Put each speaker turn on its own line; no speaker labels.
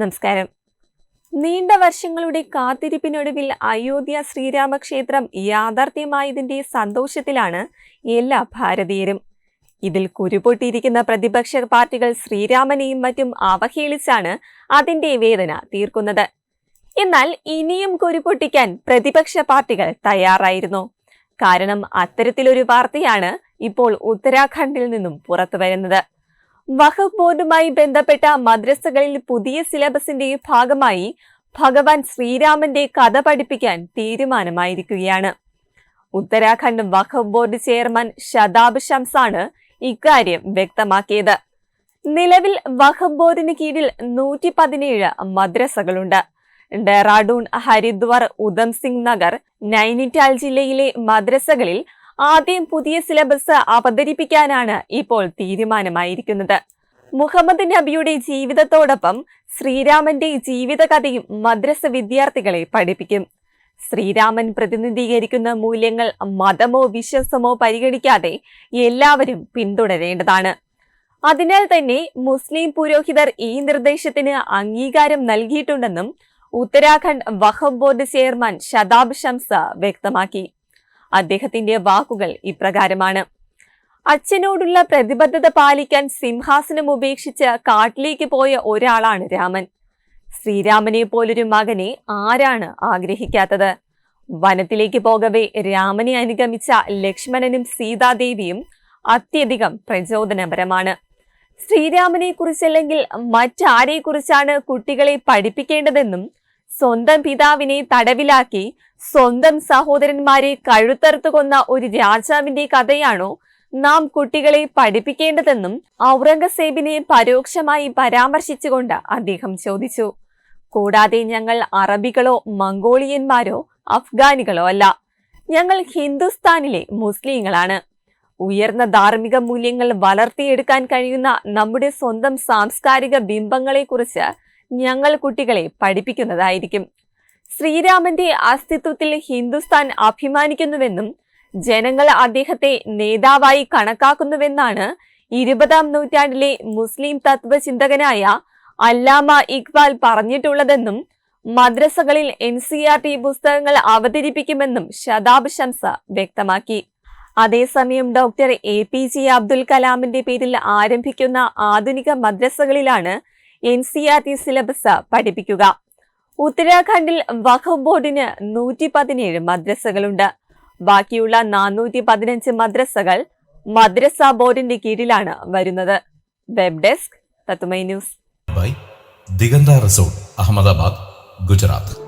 നമസ്കാരം. നീണ്ട വർഷങ്ങളുടെ കാത്തിരിപ്പിനൊടുവിൽ അയോധ്യ ശ്രീരാമക്ഷേത്രം യാഥാർത്ഥ്യമായതിന്റെ സന്തോഷത്തിലാണ് എല്ലാ ഭാരതീയരും. ഇതിൽ കുരുപൊട്ടിയിരിക്കുന്ന പ്രതിപക്ഷ പാർട്ടികൾ ശ്രീരാമനെയും മറ്റും അവഹേളിച്ചാണ് അതിന്റെ വേദന തീർക്കുന്നത്. എന്നാൽ ഇനിയും കുരുപൊട്ടിക്കാൻ പ്രതിപക്ഷ പാർട്ടികൾ തയ്യാറായിരുന്നു. കാരണം അത്തരത്തിലൊരു വാർത്തയാണ് ഇപ്പോൾ ഉത്തരാഖണ്ഡിൽ നിന്നും പുറത്തുവരുന്നത്. വഖഫ് ബോർഡുമായി ബന്ധപ്പെട്ട മദ്രസകളിൽ പുതിയ സിലബസിന്റെ ഭാഗമായി ഭഗവാൻ ശ്രീരാമന്റെ കഥ പഠിപ്പിക്കാൻ തീരുമാനമായിരിക്കുകയാണ്. ഉത്തരാഖണ്ഡ് വഖഫ് ബോർഡ് ചെയർമാൻ ഷതാബ് ഷംസാണ് ഇക്കാര്യം വ്യക്തമാക്കിയത്. നിലവിൽ വഖഫ് ബോർഡിന് കീഴിൽ നൂറ്റി പതിനേഴ് മദ്രസകളുണ്ട്. ഡെറാഡൂൺ ഹരിദ്വാർ ഉദംസിംഗ് നഗർ നൈനിറ്റാൽ ജില്ലയിലെ മദ്രസകളിൽ ആദ്യം പുതിയ സിലബസ് അവതരിപ്പിക്കാനാണ് ഇപ്പോൾ തീരുമാനമായിരിക്കുന്നത്. മുഹമ്മദ് നബിയുടെ ജീവിതത്തോടൊപ്പം ശ്രീരാമന്റെ ജീവിതകഥയും മദ്രസ വിദ്യാർത്ഥികളെ പഠിപ്പിക്കും. ശ്രീരാമൻ പ്രതിനിധീകരിക്കുന്ന മൂല്യങ്ങൾ മതമോ വിശ്വാസമോ പരിഗണിക്കാതെ എല്ലാവരും പിന്തുടരേണ്ടതാണ്. അതിനാൽ തന്നെ മുസ്ലിം പുരോഹിതർ ഈ നിർദ്ദേശത്തിന് അംഗീകാരം നൽകിയിട്ടുണ്ടെന്നും ഉത്തരാഖണ്ഡ് വഖഫ് ബോർഡ് ചെയർമാൻ ഷതാബ് ഷംസ വ്യക്തമാക്കി. അദ്ദേഹത്തിന്റെ വാക്കുകൾ ഇപ്രകാരമാണ്. അച്ഛനോടുള്ള പ്രതിബദ്ധത പാലിക്കാൻ സിംഹാസനം ഉപേക്ഷിച്ച് കാട്ടിലേക്ക് പോയ ഒരാളാണ് രാമൻ. ശ്രീരാമനെ പോലൊരു മകനെ ആരാണ് ആഗ്രഹിക്കാത്തത്? വനത്തിലേക്ക് പോകവേ രാമനെ അനുഗമിച്ച ലക്ഷ്മണനും സീതാദേവിയും അത്യധികം പ്രചോദനപരമാണ്. ശ്രീരാമനെ കുറിച്ചല്ലെങ്കിൽ മറ്റാരെ കുറിച്ചാണ് കുട്ടികളെ പഠിപ്പിക്കേണ്ടതെന്നും സ്വന്തം പിതാവിനെ തടവിലാക്കി സ്വന്തം സഹോദരന്മാരെ കഴുത്തറുത്തു കൊന്ന ഒരു രാജാവിന്റെ കഥയാണോ നാം കുട്ടികളെ പഠിപ്പിക്കേണ്ടതെന്നും ഔറംഗസേബിനെ പരോക്ഷമായി പരാമർശിച്ചുകൊണ്ട് അദ്ദേഹം ചോദിച്ചു. കൂടാതെ ഞങ്ങൾ അറബികളോ മംഗോളിയന്മാരോ അഫ്ഗാനികളോ അല്ല. ഞങ്ങൾ ഹിന്ദുസ്ഥാനിലെ മുസ്ലിങ്ങളാണ്. ഉയർന്ന ധാർമ്മിക മൂല്യങ്ങൾ വളർത്തിയെടുക്കാൻ കഴിയുന്ന നമ്മുടെ സ്വന്തം സാംസ്കാരിക ബിംബങ്ങളെക്കുറിച്ച് ഞങ്ങൾ കുട്ടികളെ പഠിപ്പിക്കുന്നതായിരിക്കും. ശ്രീരാമന്റെ അസ്തിത്വത്തിൽ ഹിന്ദുസ്ഥാൻ അഭിമാനിക്കുന്നുവെന്നും ജനങ്ങൾ അദ്ദേഹത്തെ നേതാവായി കണക്കാക്കുന്നുവെന്നാണ് ഇരുപതാം നൂറ്റാണ്ടിലെ മുസ്ലിം തത്വചിന്തകനായ അല്ലാമ ഇക്ബാൽ പറഞ്ഞിട്ടുള്ളതെന്നും മദ്രസകളിൽ എൻ സി ആർ ടി പുസ്തകങ്ങൾ അവതരിപ്പിക്കുമെന്നും ശതാബ് ശംസ വ്യക്തമാക്കി. അതേസമയം doctor A P J Abdul കലാമിന്റെ പേരിൽ ആരംഭിക്കുന്ന ആധുനിക മദ്രസകളിലാണ് N C R T syllabus പഠിപ്പിക്കുക. ഉത്തരാഖണ്ഡിൽ വഖഫ് ബോർഡിന് നൂറ്റി പതിനേഴ് മദ്രസകളുണ്ട്. ബാക്കിയുള്ള നാനൂറ്റി പതിനഞ്ച് മദ്രസകൾ മദ്രസ ബോർഡിന്റെ കീഴിലാണ് വരുന്നത്. വെബ് ഡെസ്ക് തത്തുമൈ ന്യൂസ്.
ദിഗന്ത റിസോർട്ട് അഹമ്മദാബാദ് ഗുജറാത്ത്.